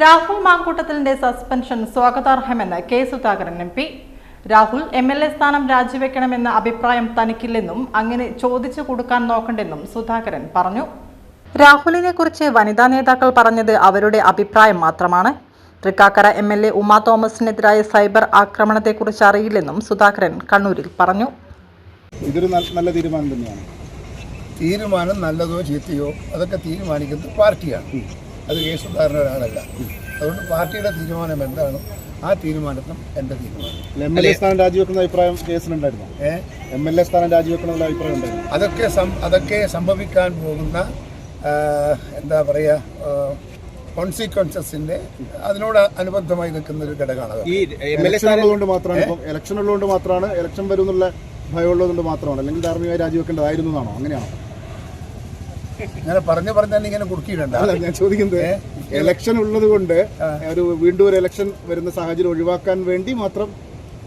രാഹുൽ മാങ്കൂട്ടത്തിലിന്റെ suspension സ്വാഗതാർഹമെന്ന് K Sudhakaran M P. Rahul M L A സ്ഥാനം രാജിവെക്കണമെന്ന അഭിപ്രായം തനിക്കില്ലെന്നും അങ്ങനെ ചോദിച്ചു കൊടുക്കാൻ നോക്കണ്ടെന്നും സുധാകരൻ പറഞ്ഞു. രാഹുലിനെ കുറിച്ച് വനിതാ നേതാക്കൾ പറഞ്ഞത് അവരുടെ അഭിപ്രായം മാത്രമാണ്. Thrikkakara M L A Uma തോമസിനെതിരായ cyber ആക്രമണത്തെക്കുറിച്ച് അറിയില്ലെന്നും സുധാകരൻ കണ്ണൂരിൽ പറഞ്ഞു. ഇതൊരു നല്ല- നല്ല തീരുമാനം തന്നെയാണ്. തീരുമാനം നല്ലതോ ചീത്തയോ അതൊക്കെ തീരുമാനിക്കുന്നത് പാർട്ടിയാണ്. അത് കെ സുധാകരൻ ഒരാളല്ല. അതുകൊണ്ട് പാർട്ടിയുടെ തീരുമാനം എന്താണ്? ആ തീരുമാനത്തും എന്റെ തീരുമാനം. എം എൽ എ സ്ഥാനം രാജിവെക്കുന്ന അഭിപ്രായം കേസിലുണ്ടായിരുന്നു? ഏ? എം എൽ എ സ്ഥാനം രാജിവെക്കണമെന്നുള്ള അഭിപ്രായം ഉണ്ടായിരുന്നു? അതൊക്കെ അതൊക്കെ സംഭവിക്കാൻ പോകുന്ന എന്താ പറയുക കോൺസിക്വൻസസിന്റെ അതിനോട് അനുബന്ധമായി നിൽക്കുന്ന ഒരു ഘടകമാണ് ഈ എം എൽ എ സ്ഥാനമുള്ളതുകൊണ്ട് ഉള്ളതുകൊണ്ട് മാത്രമാണ് ഇപ്പം ഇലക്ഷൻ ഉള്ളതുകൊണ്ട് മാത്രമാണ് ഇലക്ഷൻ വരുന്നുള്ള ഭയമുള്ളതുകൊണ്ട് മാത്രമാണ് അല്ലെങ്കിൽ ധാർമ്മികമായി രാജിവെക്കേണ്ടതായിരുന്നു എന്നാണോ? അങ്ങനെയാണോ? ഇങ്ങനെ പറഞ്ഞു പറഞ്ഞാൽ ഇങ്ങനെ കുടുക്കിയിടണ്ട അല്ല ഞാൻ ചോദിക്കുന്നത് ഇലക്ഷൻ ഉള്ളത് കൊണ്ട് ഒരു വീണ്ടും ഒരു ഇലക്ഷൻ വരുന്ന സാഹചര്യം ഒഴിവാക്കാൻ വേണ്ടി മാത്രം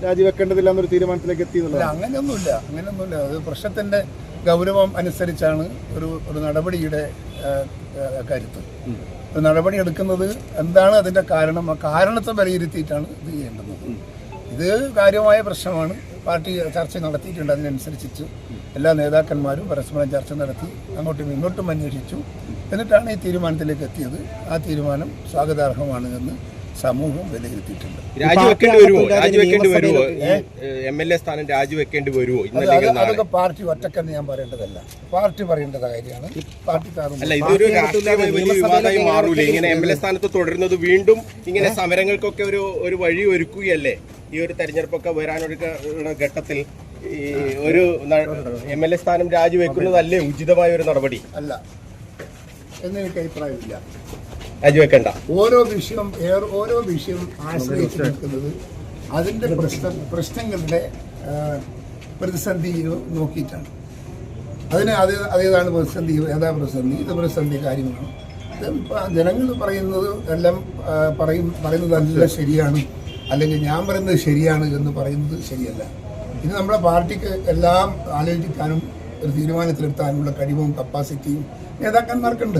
രാജിവെക്കേണ്ടതില്ല എന്നൊരു തീരുമാനത്തിലേക്ക് എത്തി എന്നുള്ളത് അങ്ങനെയൊന്നുമില്ല അങ്ങനെയൊന്നുമില്ല. അത് പ്രശ്നത്തിന്റെ ഗൗരവം അനുസരിച്ചാണ് ഒരു ഒരു നടപടിയുടെ കരുത്ത്. ഒരു നടപടി എടുക്കുന്നത് എന്താണ് അതിന്റെ കാരണം? ആ കാരണത്തെ വിലയിരുത്തിയിട്ടാണ് ഇത് ചെയ്യേണ്ടത്. ഇത് കാര്യമായ പ്രശ്നമാണ്. പാർട്ടി ചർച്ച നടത്തിയിട്ടുണ്ട് അതിനനുസരിച്ച് എല്ലാ നേതാക്കന്മാരും പരസ്പരം ചർച്ച നടത്തി അങ്ങോട്ടും ഇങ്ങോട്ടും അന്വേഷിച്ചു. എന്നിട്ടാണ് ഈ തീരുമാനത്തിലേക്ക് എത്തിയത്. ആ തീരുമാനം സ്വാഗതാർഹമാണ് എന്ന് സമൂഹം വിലയിരുത്തിയിട്ടുണ്ട്. രാജിവെക്കേണ്ടി വരുമോ രാജിവെക്കേണ്ടി വരുമോ എം എൽ എ സ്ഥാനം രാജിവെക്കേണ്ടി വരുമോ അതൊക്കെ പാർട്ടി ഒറ്റക്കെന്ന് ഞാൻ പറയേണ്ടതല്ല. പാർട്ടി പറയേണ്ട കാര്യമാണ്. പാർട്ടിക്കാരും അല്ല ഇതൊരു രാഷ്ട്രീയമായി വലിയ വിവാദമായി മാറൂലേ? ഇങ്ങനെ എം എൽ എ സ്ഥാനത്ത് തുടരുന്നത് വീണ്ടും ഇങ്ങനെ സമരങ്ങൾക്കൊക്കെ ഒരു ഒരു വഴി ഒരുക്കുകയല്ലേ? ഈ ഒരു തെരഞ്ഞെടുപ്പൊക്കെ വരാനൊരു ഘട്ടത്തിൽ ഈ ഒരു എം എൽ എ സ്ഥാനം രാജിവെക്കുന്നതല്ലേ ഉചിതമായ ഒരു നടപടി? അല്ല. എന്നെനിക്ക് അഭിപ്രായമില്ല. രാജിവെക്കണ്ട. ഓരോ വിഷയം ഓരോ വിഷയം ആശ്രയിച്ച് നിൽക്കുന്നത് അതിന്റെ പ്രശ്ന പ്രശ്നങ്ങളുടെ പ്രതിസന്ധി നോക്കിയിട്ടാണ്. അതിന് അത് അതേതാണ് പ്രതിസന്ധി ഏതാ പ്രതിസന്ധി? ഇത് പ്രതിസന്ധി കാര്യങ്ങളാണ്. ജനങ്ങൾ പറയുന്നത് എല്ലാം പറയും പറയും നല്ല ശരിയാണ്. അല്ലെങ്കിൽ ഞാൻ പറയുന്നത് ശരിയാണ് എന്ന് പറയുന്നത് ശരിയല്ല. ഇത് നമ്മുടെ പാർട്ടിക്ക് എല്ലാം ആലോചിക്കാനും ഒരു തീരുമാനത്തിലെത്താനുള്ള കഴിവും കപ്പാസിറ്റിയും നേതാക്കന്മാർക്കുണ്ട്.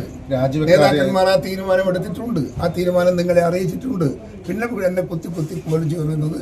നേതാക്കന്മാർ ആ തീരുമാനം എടുത്തിട്ടുണ്ട്. ആ തീരുമാനം നിങ്ങളെ അറിയിച്ചിട്ടുണ്ട്. പിന്നെ എന്നെ കുത്തി കുത്തി പോലും ചെയ്യുന്നത്